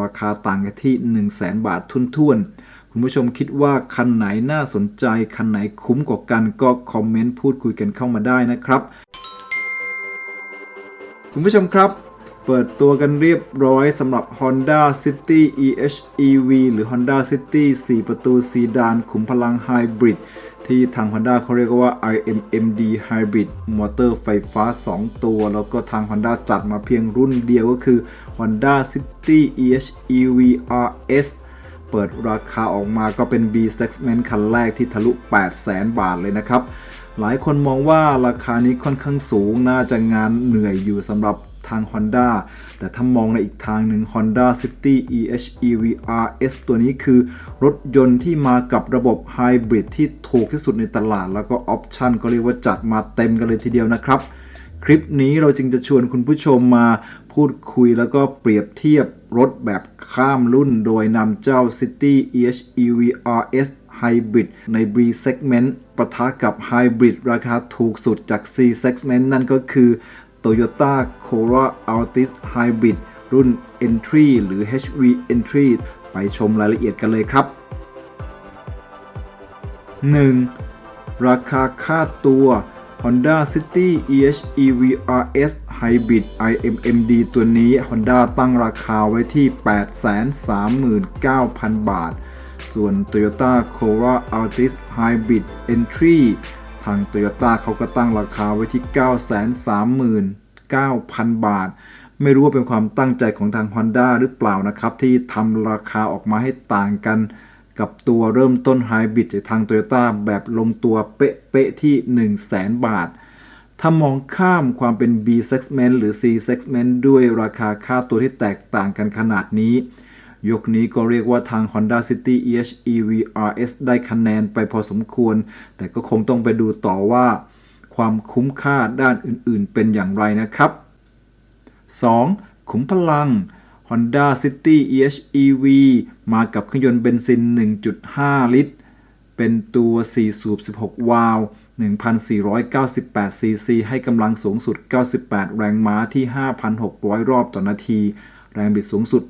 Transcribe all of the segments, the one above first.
ราคาต่างกันที่ 1 0 0 0 0แบาททุนๆ คุณผู้ชมคิดว่าคันไหนน่าสนใจ คันไหนคุ้มกว่ากันก็คอมเมนต์พูดคุยกันเข้ามาได้นะครับ คุณผู้ชมครับ เปิดตัวกันเรียบร้อยสำหรับ Honda City EHEV หรือ Honda City 4 ประตูซีดานขุมพลังไฮบริด ที่ทาง Honda เขาเรียกว่า IMMD Hybrid มอเตอร์ไฟฟ้า 2 ตัว แล้วก็ทาง Honda จัดมาเพียงรุ่นเดียวก็คือ Honda City EHEV RS เปิดราคาออกมาก็เป็น B segment คันแรกที่ทะลุ 800,000 บาทเลยนะครับ หลายคนมองว่าราคานี้ค่อนข้างสูงน่าจะงานเหนื่อยอยู่สำหรับ ทาง Honda แต่ถ้ามองในอีกทางหนึ่ง Honda City EHEV RS ตัวนี้คือรถยนต์ที่มากับระบบไฮบริดที่ถูกที่สุดในตลาด แล้วก็ออปชันก็เรียกว่าจัดมาเต็มกันเลยทีเดียวนะครับ คลิปนี้เราจึงจะชวนคุณผู้ชมมาพูดคุยแล้วก็เปรียบเทียบรถแบบข้ามรุ่นโดยนำเจ้า City EHEV RS Hybrid ใน B segment ประทะกับ Hybrid ราคาถูกสุดจาก C segment นั่นก็คือ Toyota Corolla Altis Hybrid รุ่น Entry หรือ HV Entry ไปชมรายละเอียดกันเลยครับ 1. ราคาค่าตัว Honda City EHEV RS Hybrid IMMD ตัวนี้ Honda ตั้งราคาไว้ที่ 839,000 บาท ส่วน Toyota Corolla Altis Hybrid Entry ทาง Toyota เขาก็ตั้งราคาไว้ที่ 939,000 บาท ไม่รู้ว่าเป็นความตั้งใจของทาง Honda หรือเปล่านะครับ ที่ทำราคาออกมาให้ต่างกันกับตัวเริ่มต้นไฮบริดจากทาง Toyota แบบลงตัวเป๊ะๆที่ 100,000 บาท ถ้ามองข้ามความเป็น B segment หรือ C segment ด้วยราคาค่าตัวที่แตกต่างกันขนาดนี้ ยกนี้ก็เรียกว่าทาง Honda City EHEV RS ได้คะแนนไปพอสมควร แต่ก็คงต้องไปดูต่อว่า ความคุ้มค่าด้านอื่นๆ เป็นอย่างไรนะครับ 2. ขุมพลัง Honda City EHEV มากับเครื่องยนต์เบนซิน 1.5 ลิตร เป็นตัว 4 สูบ 16 วาล์ว1,498ซีซีให้กำลังสูงสุด 98 แรงม้าที่ 5,600 รอบต่อนาที แรงบิดสูงสุด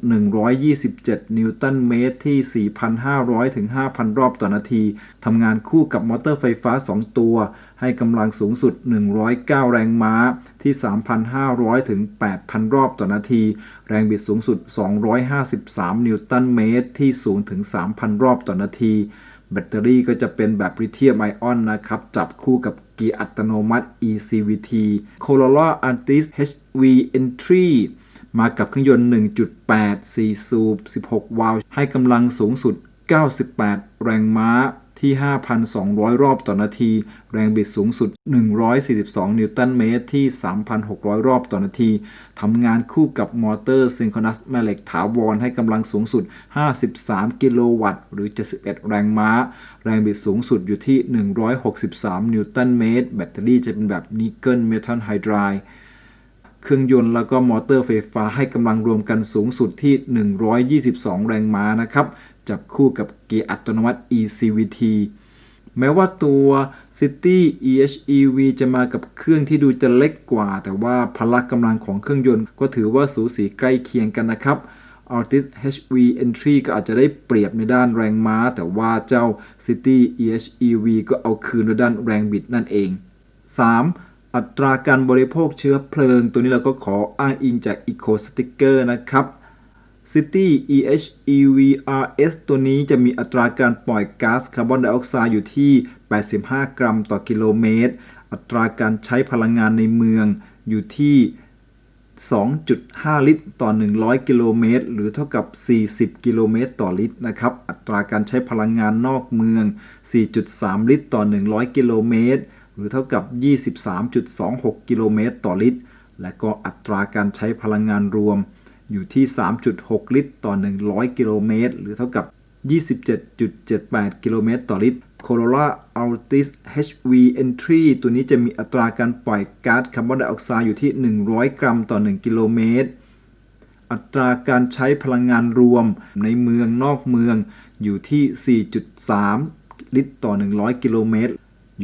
127 นิวตันเมตรที่ 4,500 ถึง 5,000 รอบต่อนาที ทำงานคู่กับมอเตอร์ไฟฟ้า 2 ตัว ให้กำลังสูงสุด 109 แรงม้าที่ 3,500 ถึง 8,000 รอบต่อนาที แรงบิดสูงสุด 253 นิวตันเมตรที่ 0 ถึง 3,000 รอบต่อนาที แบตเตอรี่ก็จะเป็นแบบลิเธียมไอออนนะครับ จับคู่กับเกียร์อัตโนมัติ eCVT Corolla Altis HV Entry มากับเครื่องยนต์ 1.8 4 สูบ 16 วาล์วให้กำลังสูงสุด 98 แรงม้าที่ 5,200 รอบต่อนาที แรงบิดสูงสุด 142 นิวตันเมตรที่ 3,600 รอบต่อนาที ทำงานคู่กับมอเตอร์ซิงโครนัสแม่เหล็กถาวรให้กำลังสูงสุด 53 กิโลวัตต์ หรือ 71 แรงม้า แรงบิดสูงสุดอยู่ที่ 163 นิวตันเมตร แบตเตอรี่จะเป็นแบบนิกเกิลเมทัลไฮดราย เครื่องยนต์แล้วก็มอเตอร์ไฟฟ้าให้กำลังรวมกันสูงสุดที่ 122 แรงม้านะครับจับคู่กับเกียร์อัตโนมัติ eCVT แม้ว่าตัว City EHEV จะมากับเครื่องที่ดูจะเล็กกว่า แต่ว่าพละกำลังของเครื่องยนต์ก็ถือว่าสูสีใกล้เคียงกันนะครับ Altis HV Entry ก็อาจจะได้เปรียบในด้านแรงม้า แต่ว่าเจ้า City EHEV ก็เอาคืนในด้านแรงบิดนั่นเอง 3. อัตราการบริโภคเชื้อเพลิง ตัวนี้เราก็ขออ้างอิงจาก Eco Sticker นะครับ City EHEV RS ตัวนี้จะมีอัตราการปล่อยก๊าซคาร์บอนไดออกไซด์อยู่ที่ 85 กรัมต่อกิโลเมตร อัตราการใช้พลังงานในเมืองอยู่ที่ 2.5 ลิตร ต่อ 100 กิโลเมตร หรือเท่ากับ 40 กิโลเมตร ต่อลิตรนะครับ อัตราการใช้พลังงานนอกเมือง 4.3 ลิตร ต่อ 100 กิโลเมตร หรือเท่ากับ 23.26 กิโลเมตรต่อลิตร และก็อัตราการใช้พลังงานรวม อยู่ที่ 3.6 ลิตร ต่อ 100 กิโลเมตร หรือเท่ากับ 27.78 กิโลเมตรต่อลิตร Corolla Altis HV Entry ตัวนี้จะมีอัตราการปล่อยก๊าซคาร์บอนไดออกไซด์อยู่ที่ 100 กรัมต่อ 1 กิโลเมตร อัตราการใช้พลังงานรวมในเมืองนอกเมืองอยู่ที่ 4.3 ลิตรต่อ 100 กิโลเมตร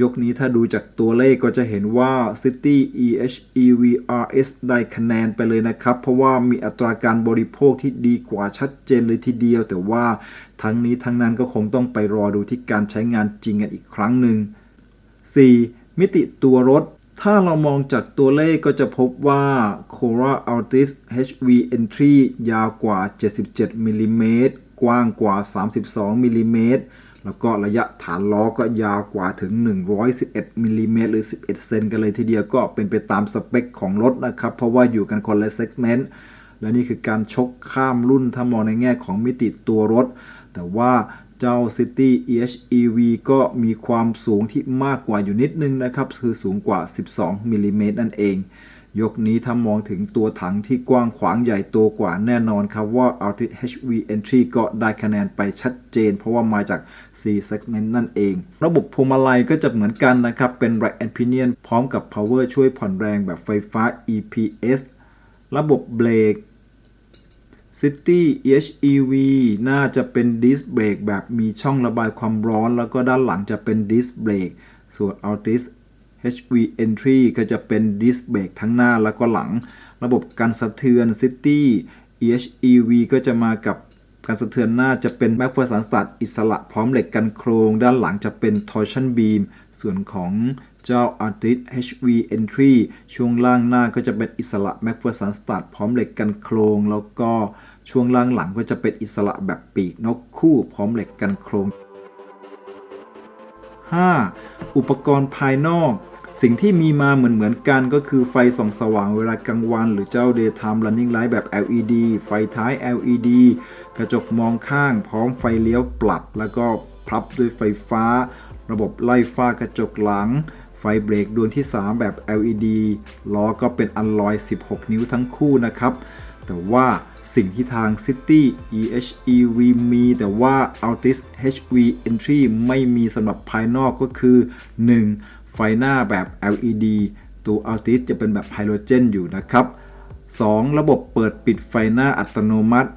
ยกนี้ถ้าดูจากตัวเลขก็จะเห็นว่า City EHEVRS ได้คะแนนไปเลยนะครับ เพราะว่ามีอัตราการบริโภคที่ดีกว่าชัดเจนเลยทีเดียว แต่ว่าทั้งนี้ทั้งนั้นก็คงต้องไปรอดูที่การใช้งานจริงกันอีกครั้งหนึ่ง 4. มิติตัวรถ ถ้าเรามองจากตัวเลขก็จะพบว่า Corolla Altis HV Entry ยาวกว่า 77มิลลิเมตรกว้างกว่า 32มิลลิเมตร แล้วก็ระยะฐานล้อก็ยาวกว่าถึง 111มิลลิเมตรหรือ 11 เซนกันเลยทีเดียวก็เป็นไปตามสเปคของรถนะครับ เพราะว่าอยู่กันคนละเซกเมนต์และนี่คือการชกข้ามรุ่นถ้ามองในแง่ของมิติตัวรถ แต่ว่าเจ้า City EHEV ก็มีความสูงที่มากกว่าอยู่นิดนึงนะครับ คือสูงกว่า 12มิลลิเมตรนั่นเอง ยกนี้ถ้ามองถึงตัวถังที่กว้างขวางใหญ่โตกว่าแน่นอนครับว่า Altis HV Entry ก็ได้คะแนนไปชัดเจน เพราะว่ามาจาก C segment นั่นเอง ระบบพวงมาลัยก็จะเหมือนกันนะครับ เป็น Rack and Pinion พร้อมกับ Power ช่วยผ่อนแรงแบบไฟฟ้า EPS ระบบเบรก City HEV น่าจะเป็นดิสเบรกแบบมีช่องระบายความร้อน แล้วก็ด้านหลังจะเป็นดิสเบรกส่วน Altis HV Entry ก็จะเป็นดิสเบรกทั้งหน้าแล้วก็หลัง ระบบการสะเทือน City EHEV ก็จะมากับการสะเทือนหน้าจะเป็นแม็กเฟอร์สันสตัดอิสระพร้อมเหล็กกันโครง ด้านหลังจะเป็น Torsion Beam ส่วนของเจ้า Altis HV Entry ช่วงล่างหน้าก็จะเป็นอิสระแม็กเฟอร์สันสตัดพร้อมเหล็กกันโครง แล้วก็ช่วงล่างหลังก็จะเป็นอิสระแบบปีกนกคู่พร้อมเหล็กกันโครง 5. อุปกรณ์ภายนอก สิ่งที่มีมาเหมือนเหมือนๆกันก็คือไฟส่องสว่างเวลากลางวัน หรือเจ้า daytime running light แบบ LED ไฟท้าย LED กระจกมองข้างพร้อมไฟเลี้ยวปรับ แล้วก็พับด้วยไฟฟ้า ระบบไล่ฟ้ากระจกหลัง ไฟเบรกดวงที่ 3 แบบ LED ล้อก็เป็นอัลลอย 16 นิ้วทั้งคู่นะครับ แต่ว่าสิ่งที่ทาง City EHEV มี แต่ว่า Altis HV Entry ไม่มีสำหรับภายนอกก็คือ 1. ไฟหน้าแบบ LED ตัว Altis จะเป็นแบบไฮโดรเจนอยู่นะครับ 2. ระบบเปิดปิดไฟหน้าอัตโนมัติ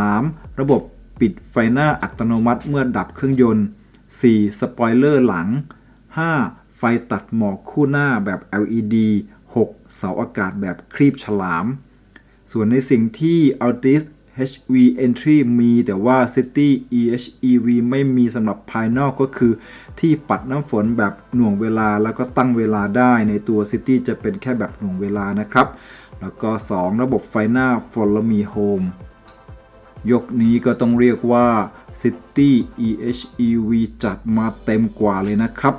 3. ระบบปิดไฟหน้าอัตโนมัติเมื่อดับเครื่องยนต์ 4. สปอยเลอร์หลัง 5. ไฟตัดหมอกคู่หน้าแบบ LED 6. เสาอากาศแบบครีบฉลาม ส่วนในสิ่งที่ Altis HV Entry มีแต่ว่า City EHEV ไม่มีสำหรับภายนอกก็คือ ที่ปัดน้ำฝนแบบหน่วงเวลาแล้วก็ตั้งเวลาได้ในตัว City จะเป็นแค่แบบหน่วงเวลานะครับ แล้วก็ 2 ระบบไฟหน้า Follow Me Home ยกนี้ก็ต้องเรียกว่า City EHEV จัดมาเต็มกว่าเลยนะครับ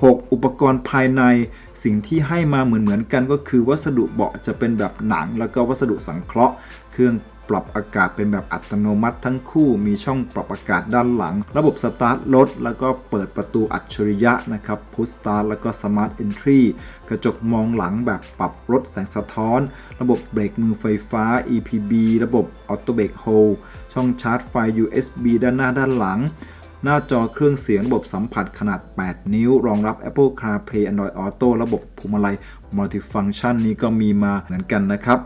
6. อุปกรณ์ภายใน สิ่งที่ให้มาเหมือนเหมือนๆกันก็คือวัสดุเบาะจะเป็นแบบหนัง แล้วก็วัสดุสังเคราะห์ เครื่องปรับอากาศเป็นแบบอัตโนมัติทั้งคู่ มีช่องปรับอากาศด้านหลัง ระบบสตาร์ทรถ แล้วก็เปิดประตูอัจฉริยะนะครับพุชสตาร์ทแล้วก็สมาร์ทเอนทรีกระจกมองหลังแบบปรับลดแสงสะท้อน ระบบเบรกมือไฟฟ้า EPB ระบบออโตเบรกโฮช่องชาร์จไฟ USB ด้านหน้าด้านหลัง หน้าจอเครื่องเสียงระบบสัมผัสขนาด 8 นิ้ว รองรับ Apple CarPlay Android Auto ระบบพวงมาลัย Multifunction นี้ก็มีมาเหมือนกันนะครับ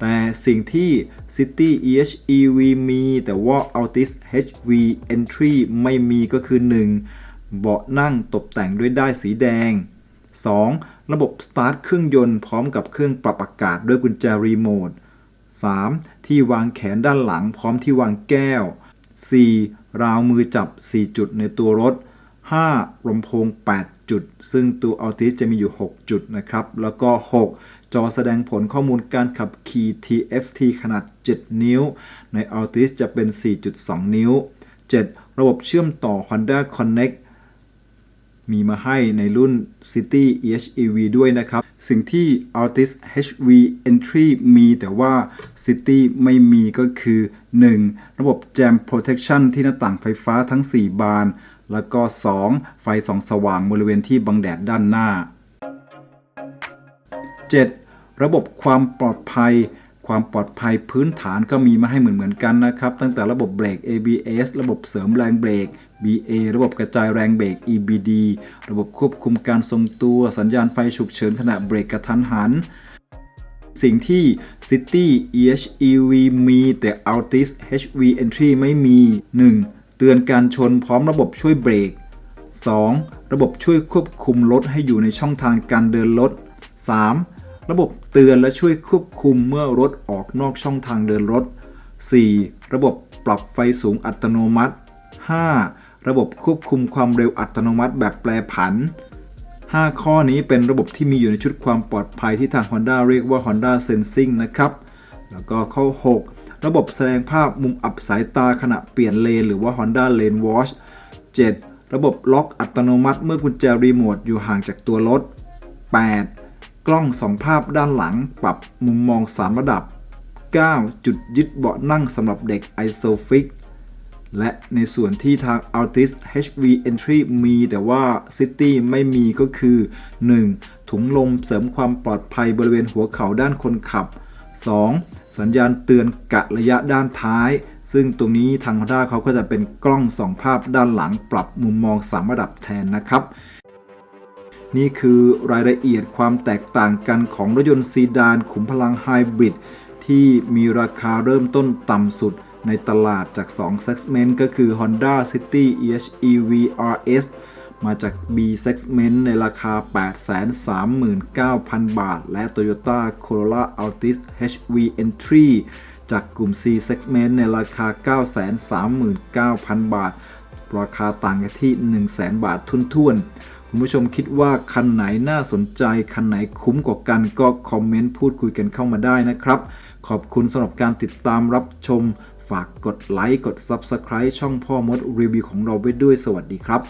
แต่สิ่งที่ City EHEV มี แต่ว่า Altis HV Entry ไม่มีก็คือ 1. เบาะนั่งตกแต่งด้วยด้ายสีแดง 2. ระบบสตาร์ทเครื่องยนต์พร้อมกับเครื่องปรับอากาศด้วยกุญแจรีโมท 3. ที่วางแขนด้านหลังพร้อมที่วางแก้ว 4. ราวมือจับ 4 จุดในตัวรถ 5. ลำโพง 8 จุด ซึ่งตัวอัลติสจะมีอยู่ 6 จุดนะครับ แล้วก็ 6 จอแสดงผลข้อมูลการขับขี่ TFT ขนาด 7 นิ้ว ในอัลติสจะเป็น 4.2 นิ้ว 7. ระบบเชื่อมต่อ Honda Connect มีมาให้ในรุ่น City EHEV ด้วยนะครับ สิ่งที่ Altis HV Entry มีแต่ว่า City ไม่มีก็คือ 1. ระบบ Jam Protection ที่หน้าต่างไฟฟ้าทั้ง 4 บาน แล้วก็ 2. ไฟส่องสว่างบริเวณที่บังแดดด้านหน้า 7. ระบบความปลอดภัยความปลอดภัยพื้นฐานก็มีมาให้เหมือนเหมือนๆกันนะครับ ตั้งแต่ระบบเบรก ABS ระบบเสริมแรงเบรก BA ระบบกระจายแรงเบรก EBD ระบบควบคุมการทรงตัว สัญญาณไฟฉุกเฉินขณะเบรกกระทันหัน สิ่งที่ City EHEV มีแต่ Altis HV Entry ไม่มี 1. เตือนการชนพร้อมระบบช่วยเบรก 2. ระบบช่วยควบคุมรถให้อยู่ในช่องทางการเดินรถ 3. ระบบเตือนและช่วยควบคุมเมื่อรถออกนอกช่องทางเดินรถ 4. ระบบปรับไฟสูงอัตโนมัติ 5. ระบบควบคุมความเร็วอัตโนมัติแบบแปรผัน 5 ข้อนี้เป็นระบบที่มีอยู่ในชุดความปลอดภัยที่ทาง Honda เรียกว่า Honda Sensing นะครับ แล้วก็ข้อ 6 ระบบแสดงภาพมุมอับสายตาขณะเปลี่ยนเลนหรือว่า Honda Lane Watch 7. ระบบล็อกอัตโนมัติเมื่อกุญแจรีโมทอยู่ห่างจากตัวรถ 8. กล้องสองภาพด้านหลังปรับมุมมอง 3 ระดับ 9. จุดยึดเบาะนั่งสำหรับเด็ก ISOFIX และในส่วนที่ทาง Altis HV Entry มีแต่ว่า City ไม่มีก็คือ 1. ถุงลมเสริมความปลอดภัยบริเวณหัวเข่าด้านคนขับ 2. สัญญาณเตือนกะระยะด้านท้าย ซึ่งตรงนี้ทาง Honda เขาก็จะเป็นกล้องสองภาพด้านหลังปรับมุมมอง 3 ระดับแทนนะครับนี่คือรายละเอียดความแตกต่างกันของรถยนต์ซีดานขุมพลังไฮบริดที่มีราคาเริ่มต้นต่ำสุด ในตลาดจาก 2 segment ก็คือ Honda City EHEV RS มาจาก B segment ในราคา 839,000 บาท และ Toyota Corolla Altis HV Entry จากกลุ่ม C segment ในราคา 939,000 บาท ราคาต่างกันที่ 100,000 บาททุนๆ คุณผู้ชมคิดว่าคันไหนน่าสนใจ คันไหนคุ้มกว่ากันก็คอมเมนต์พูดคุยกันเข้ามาได้นะครับ ขอบคุณสำหรับการติดตามรับชม ฝากกดไลค์กด Subscribe ช่องพ่อมดรีวิวของเราไว้ด้วยสวัสดีครับ